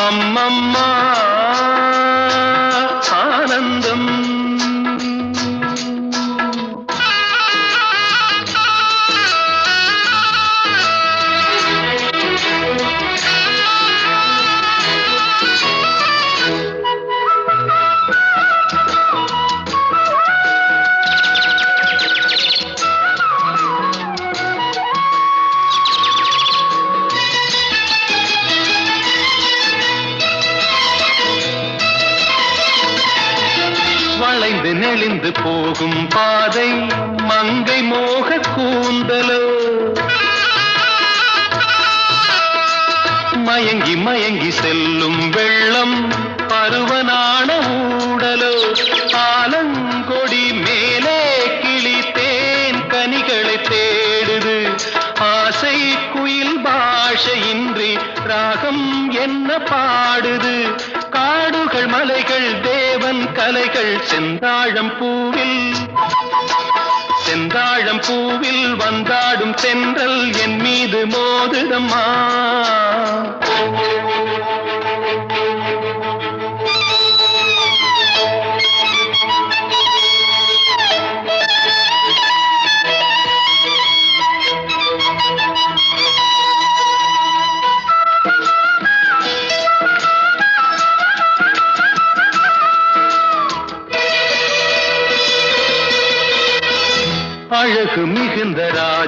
அம்மம்மா ஆலங்கொடி மேலே கிளி தேன் கனிகளை தேடுது. ஆசை குயில் பாஷையின்றி ராகம் என்ன பாடுது. காடுகள் மலைகள் தேவன் கலைகள் செந்தாழம் பூவில். செந்தாழம் பூவில் வந்தாடும் தென்றல் என் மீது மோதுதம்மா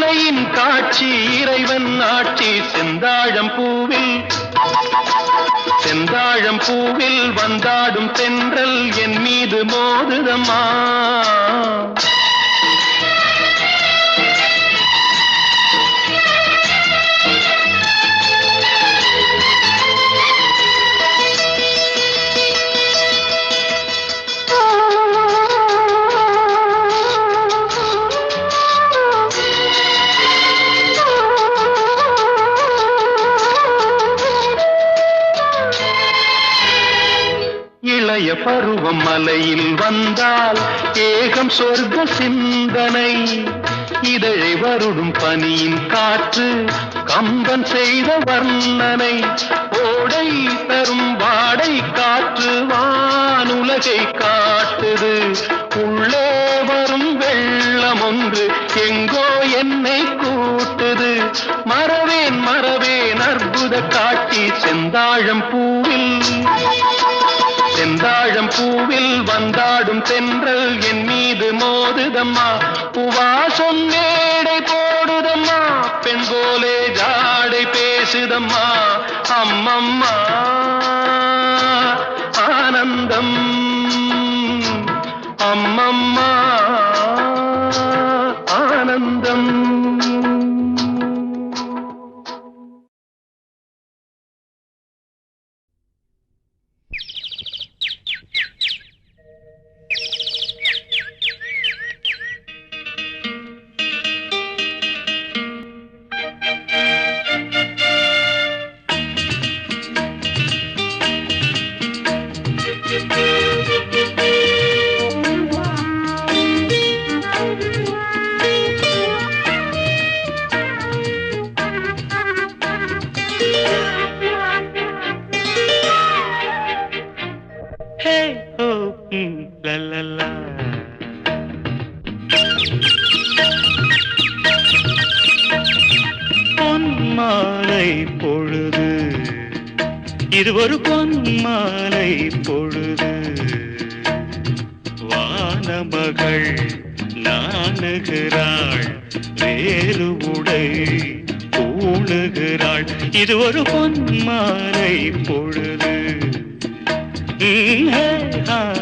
மலையின் காட்சி இறைவன் ஆட்சி செந்தாழம் பூவில். செந்தாழம் பூவில் வந்தாடும் தென்றல் என் மீது மோதுதம்மா. இளைய பருவம் மலையில் வந்தால் ஏகம் சொர்க்க சிந்தனை. இதழை வருடும் பனியின் காற்று கம்பன் செய்த வர்ணனை. ஓடை தரும் வாடை காற்று வானுலகை காட்டுது. உள்ளே வரும் வெள்ளம் ஒன்று எங்கோ என்னை கூட்டுது. மறவேன் மறவேன் அற்புத காட்சி செந்தாழம் பூவில் தென்றல் என் மீது மோதுதம்மா. உவாசம் மேடை போடுதம்மா. பெண் போலே ஜாடை பேசுதம்மா. அம்மம்மா ஆனந்தம். அம்மம்மா. பொன்மாலை பொழுது. இருவரு பொன்மாலை பொழுது. வானமகள் நாணுகிறாள் வேறு உடை பூணுகிறாள் இது ஒரு பொன்மாலை பொழுது. ஹே ஹா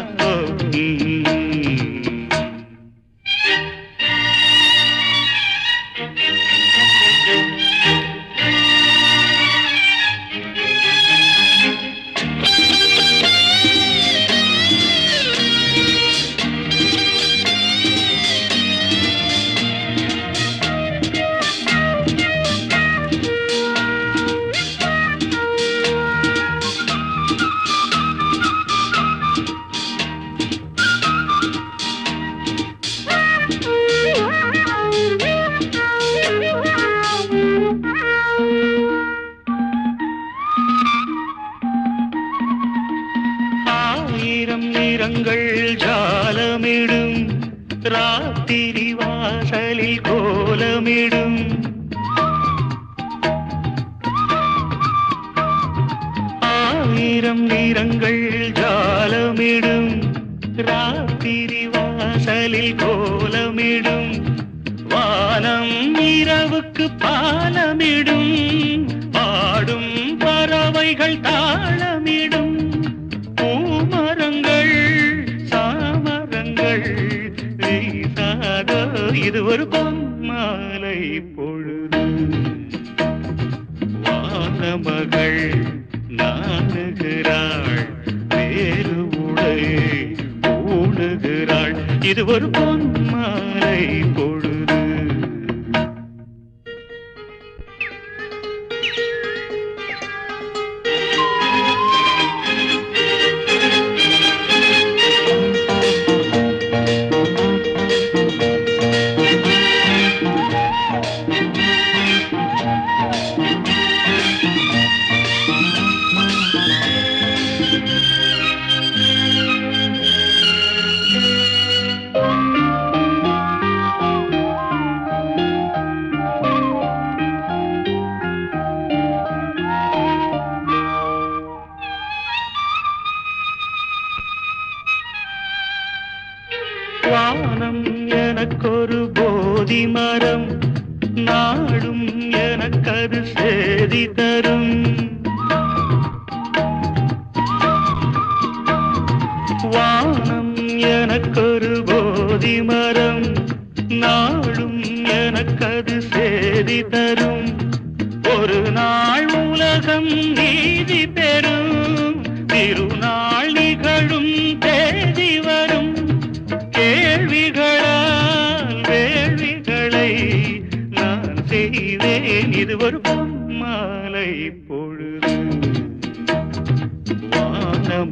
இது ஒரு போ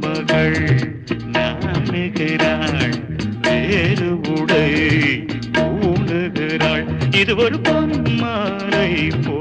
மகள் நாணுகிறாள் வேறு உடை பூணுகிறாள் இது ஒரு பொம்மாலை போ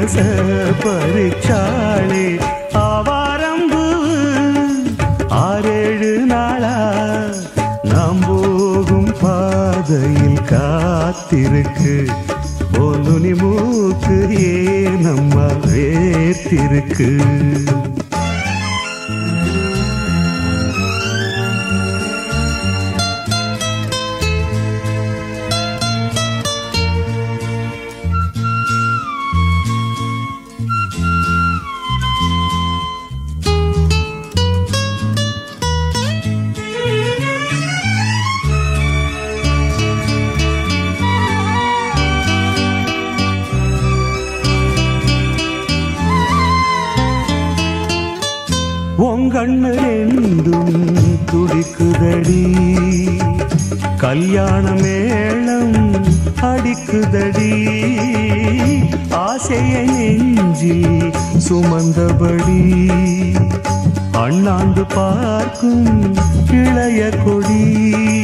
மனச பறிச்சாளே ஆவாரம்பு ஆறேழு நாளா நாம் போகும் பாதையில் காத்திருக்கு. போலுனி மூக்கு ஏ நம்ம வேத்திருக்கு துடிக்குதடி. கல்யாண மேளம் அடிக்குதடி. ஆசைய நெஞ்சில் சுமந்தபடி. அண்ணாந்து பார்க்கும் இளைய கொடி.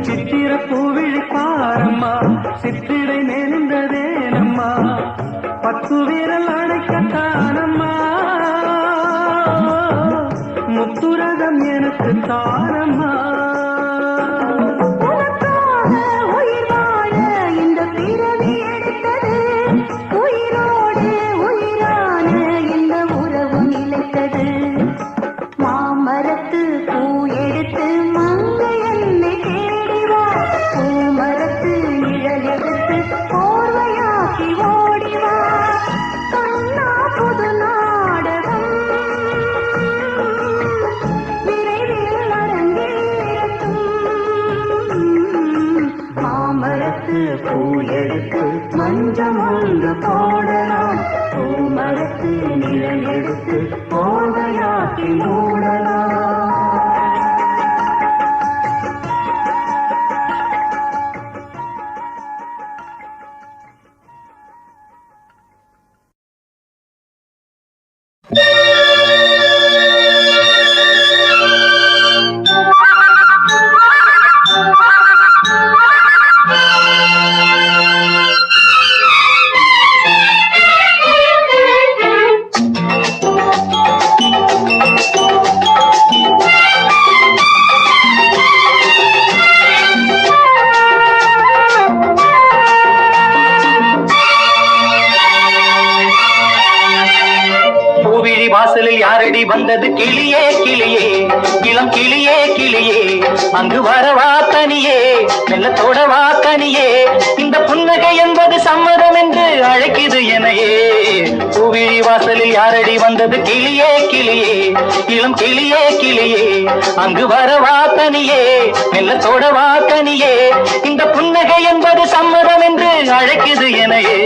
சித்திர பூவிழி பாரம்மா. சித்திரை நெருந்ததேனம்மா பத்து வீரல் தீரன் எடுத்து போதையாக்கி மூடலாம் அங்கு வர வாத்தனியே வெள்ளத்தோட வாக்கனியே இந்த புன்னகை என்பது சம்மதம் என்று அழைக்குது எனையே பூவிழி வாசலில் யாரடி வந்தது? கிளியே கிளியே. இளம் கிளியே கிளியே. அங்கு வர வாத்தனியே வெள்ளத்தோட வாக்கனியே இந்த புன்னகை என்பது சம்மதம் என்று அழைக்குது எனையே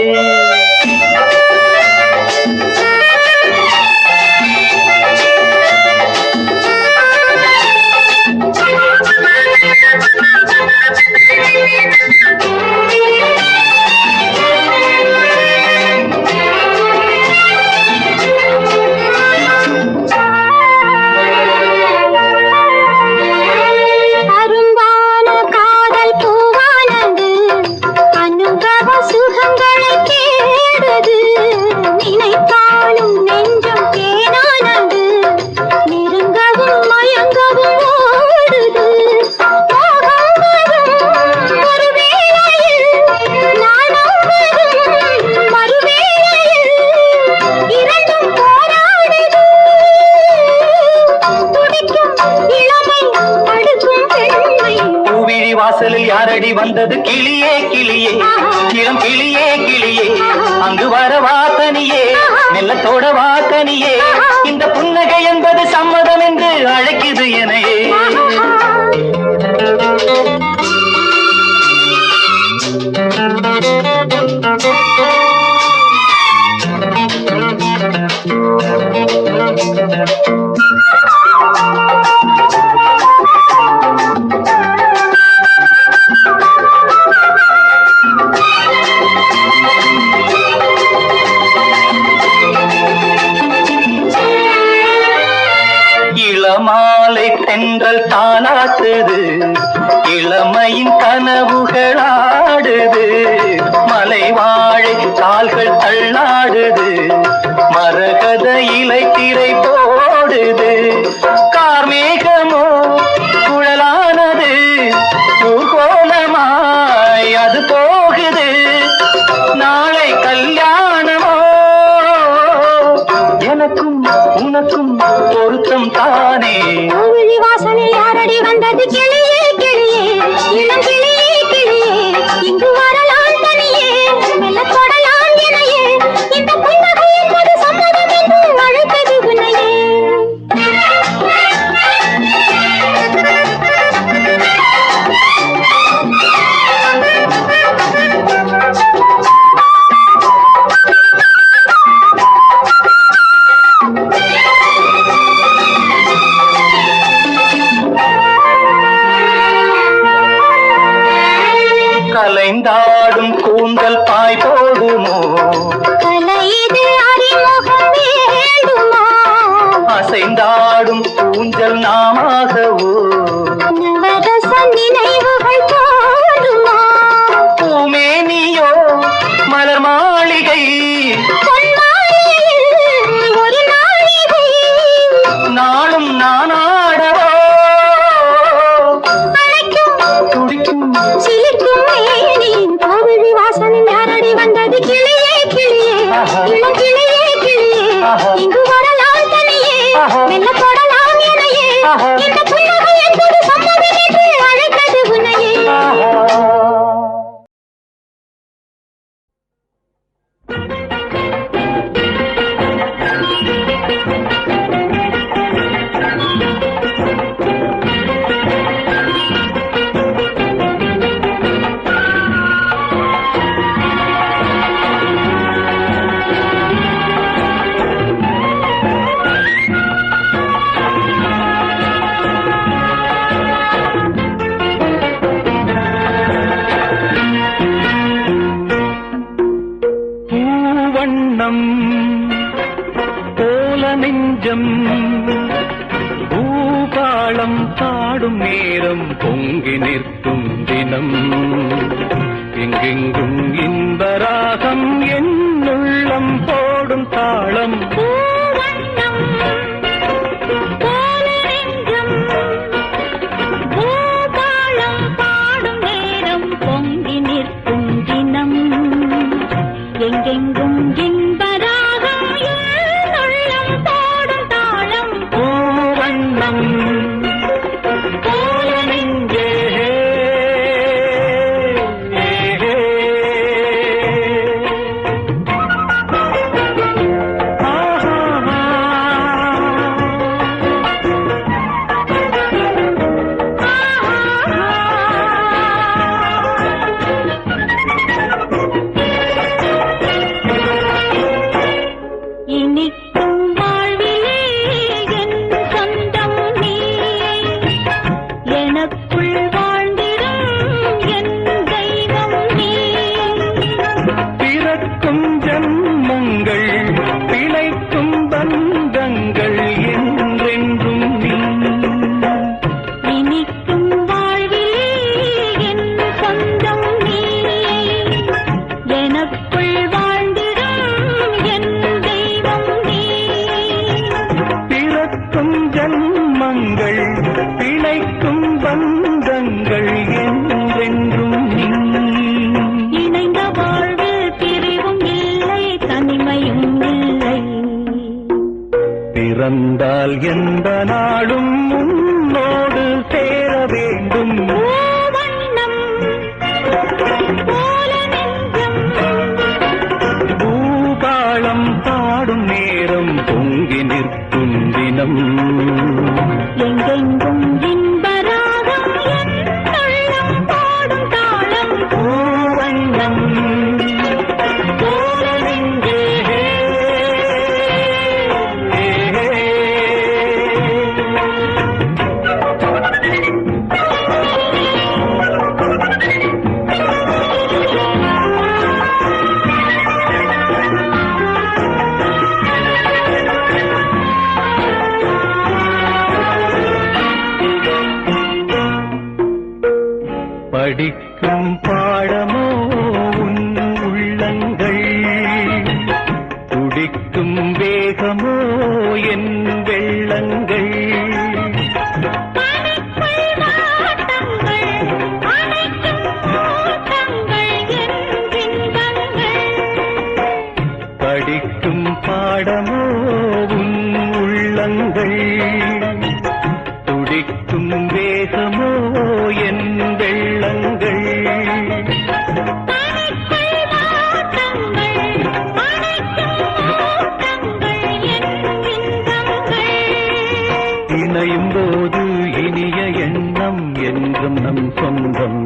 பந்தங்கள் நம் சொந்தம்